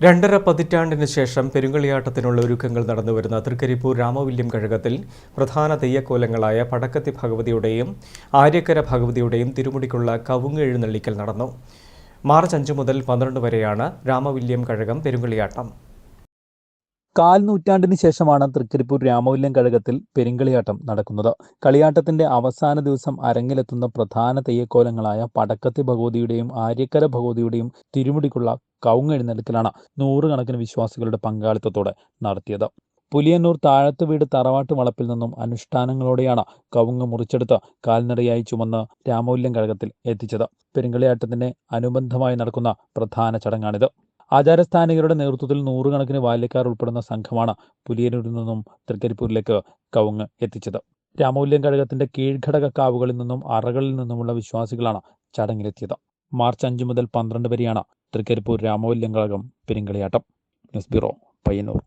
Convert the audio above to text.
രണ്ടര പതിറ്റാണ്ടിന് ശേഷം പെരുങ്കളിയാട്ടത്തിനുള്ള ഒരുക്കങ്ങൾ നടന്നുവരുന്ന തൃക്കരിപ്പൂർ രാമവില്യം കഴകത്തിൽ പ്രധാന തെയ്യക്കോലങ്ങളായ പടക്കത്തി ഭഗവതിയുടെയും ആര്യക്കര ഭഗവതിയുടെയും തിരുമുടിക്കുള്ള കവുങ്ങ് എഴുന്നള്ളിക്കൽ നടന്നു. മാർച്ച് അഞ്ച് മുതൽ പന്ത്രണ്ട് വരെയാണ് രാമവില്യം കഴകം പെരുങ്കളിയാട്ടം. കാൽ നൂറ്റാണ്ടിന് ശേഷമാണ് തൃക്കരിപ്പൂർ രാമവില്യം കഴകത്തിൽ പെരുങ്കളിയാട്ടം നടക്കുന്നത്. കളിയാട്ടത്തിന്റെ അവസാന ദിവസം അരങ്ങിലെത്തുന്ന പ്രധാന തെയ്യക്കോലങ്ങളായ പടക്കത്തി ഭഗവതിയുടെയും ആര്യക്കര ഭഗവതിയുടെയും തിരുമുടിക്കുള്ള കൗങ്ങെഴുന്നേൽക്കലാണ് നൂറുകണക്കിന് വിശ്വാസികളുടെ പങ്കാളിത്തത്തോടെ നടത്തിയത്. പുലിയന്നൂർ താഴത്ത് വീട് തറവാട്ട് വളപ്പിൽ നിന്നും അനുഷ്ഠാനങ്ങളോടെയാണ് കവുങ്ങ് മുറിച്ചെടുത്ത് കാൽനടയായി ചുമന്ന് രാമൂല്യം കഴകത്തിൽ എത്തിച്ചത്. പെരുങ്കളിയാട്ടത്തിന് അനുബന്ധമായി നടക്കുന്ന പ്രധാന ചടങ്ങാണിത്. ആചാരസ്ഥാനികരുടെ നേതൃത്വത്തിൽ നൂറുകണക്കിന് ബാല്യക്കാർ ഉൾപ്പെടുന്ന സംഘമാണ് പുലിയനൂരിൽ നിന്നും തൃക്കരിപ്പൂരിലേക്ക് കവുങ്ങ് എത്തിച്ചത്. രാമൂല്യം കഴകത്തിന്റെ കീഴ്ഘടക കാവുകളിൽ നിന്നും അറകളിൽ നിന്നുമുള്ള വിശ്വാസികളാണ് ചടങ്ങിലെത്തിയത്. മാർച്ച് അഞ്ച് മുതൽ പന്ത്രണ്ട് വരെയാണ് തൃക്കരിപ്പൂർ രാമൂല്യം കഴകം പെരിങ്കളിയാട്ടം ന്യൂസ് ബ്യൂറോ പയ്യന്നൂർ.